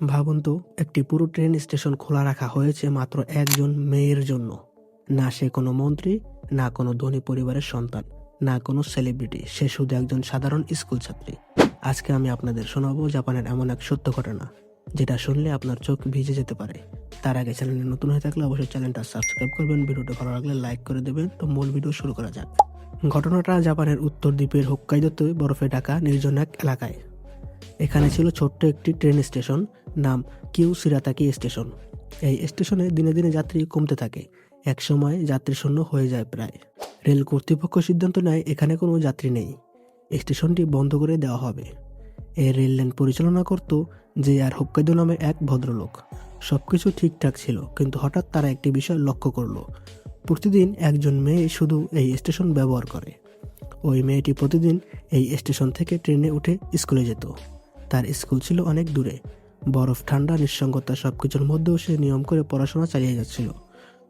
ভাবুন তো, একটি পুরো ট্রেন স্টেশন খোলা রাখা হয়েছে মাত্র একজন মেয়ের জন্য। না সে কোনো মন্ত্রী, না কোনো ধনী পরিবারের সন্তান, না কোনো সেলিব্রিটি, সে শুধু একজন সাধারণ স্কুল ছাত্রী। আজকে আমি আপনাদের শোনাবো জাপানের এমন এক সত্য ঘটনা, যেটা শুনলে আপনার চোখ ভিজে যেতে পারে। তার আগে চ্যানেলে নতুন হয়ে থাকলে অবশ্যই চ্যানেলটা সাবস্ক্রাইব করবেন, ভিডিওটা ভালো লাগলে লাইক করে দেবেন। তো মূল ভিডিও শুরু করা যাক। ঘটনাটা জাপানের উত্তর দ্বীপের হোক্কাইদোতে, বরফে ঢাকা, নির্জন এক এলাকায়। এখানে ছিল ছোট্ট একটি ট্রেন স্টেশন, নাম কিউ সিরাতাকি স্টেশন। এই স্টেশনে দিনে দিনে যাত্রী কমতে থাকে। এক সময় যাত্রী শূন্য হয়ে যায় প্রায়। রেল কর্তৃপক্ষ সিদ্ধান্ত নেয়, এখানে কোনো যাত্রী নেই। স্টেশনটি বন্ধ করে দেওয়া হবে। এই রেল লাইন পরিচালনা করত যে আর হোক্কাইদো নামে এক ভদ্রলোক। সবকিছু ঠিকঠাক ছিল, কিন্তু হঠাৎ তারা একটি বিষয় লক্ষ্য করল। প্রতিদিন একজন মেয়ে শুধু এই স্টেশন ব্যবহার করে। ওই মেয়েটি প্রতিদিন এই স্টেশন থেকে ট্রেনে উঠে স্কুলে যেত। তার স্কুল ছিল অনেক দূরে। বরফ, ঠান্ডা, নিঃসঙ্গতা সব কিছুর মধ্যেও সে নিয়ম করে পড়াশোনা চালিয়ে যাচ্ছিল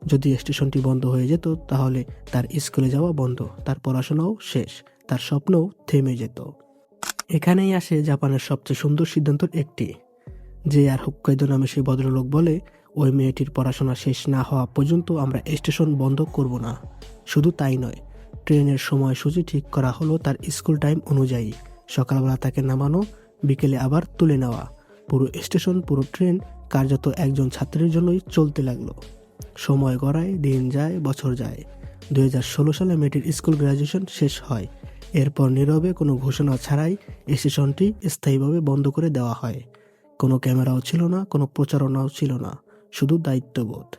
যদি স্টেশনটি বন্ধ হয়ে যেত, তাহলে তার স্কুলে যাওয়া বন্ধ, তার পড়াশোনাও শেষ, তার স্বপ্নও থেমে যেত। এখানেই আসে জাপানের সবচেয়ে সুন্দর সিদ্ধান্তর একটি। যে আর হুক্কাইদো নামে সেই ভদ্রলোক বলে, ওই মেয়েটির পড়াশোনা শেষ না হওয়া পর্যন্ত আমরা স্টেশন বন্ধ করব না। শুধু তাই নয় ট্রেনের সময়সূচি ঠিক করা হলো তার স্কুল টাইম অনুযায়ী। সকালবেলা তাকে নামানো, বিকেলে আবার তুলে নেওয়া। পুরো স্টেশন, পুরো ট্রেন, কার্যত একজন ছাত্রের জন্যই চলতে লাগল। সময় গড়ায়, দিন যায়, বছর যায়। দু হাজার ষোলো সালে মেয়েটির স্কুল গ্রাজুয়েশন শেষ হয়। এরপর নীরবে কোনো ঘোষণা ছাড়াই স্টেশনটি স্থায়ীভাবে বন্ধ করে দেওয়া হয়। কোনো ক্যামেরাও ছিল না, কোনো প্রচারণাও ছিল না, শুধু দায়িত্ববোধ।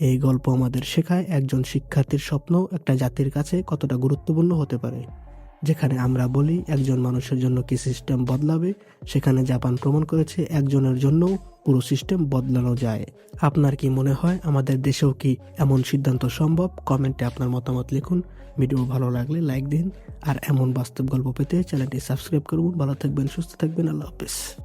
এই গল্প আমাদের শেখায় একজন শিক্ষার্থীর স্বপ্ন একটা জাতির কাছে কতটা গুরুত্বপূর্ণ হতে পারে। যেখানে আমরা বলি, একজন মানুষের জন্য কি সিস্টেম বদলাবে, সেখানে জাপান প্রমাণ করেছে একজনের জন্য পুরো সিস্টেম বদলানো যায়। আপনার কি মনে হয়, আমাদের দেশেও কি এমন সিদ্ধান্ত সম্ভব? কমেন্টে আপনার মতামত লিখুন। ভিডিও ভালো লাগলে লাইক দিন। আর এমন বাস্তব গল্প পেতে চ্যানেলটি সাবস্ক্রাইব করুন। ভালো থাকবেন, সুস্থ থাকবেন। আল্লাহ হাফিজ।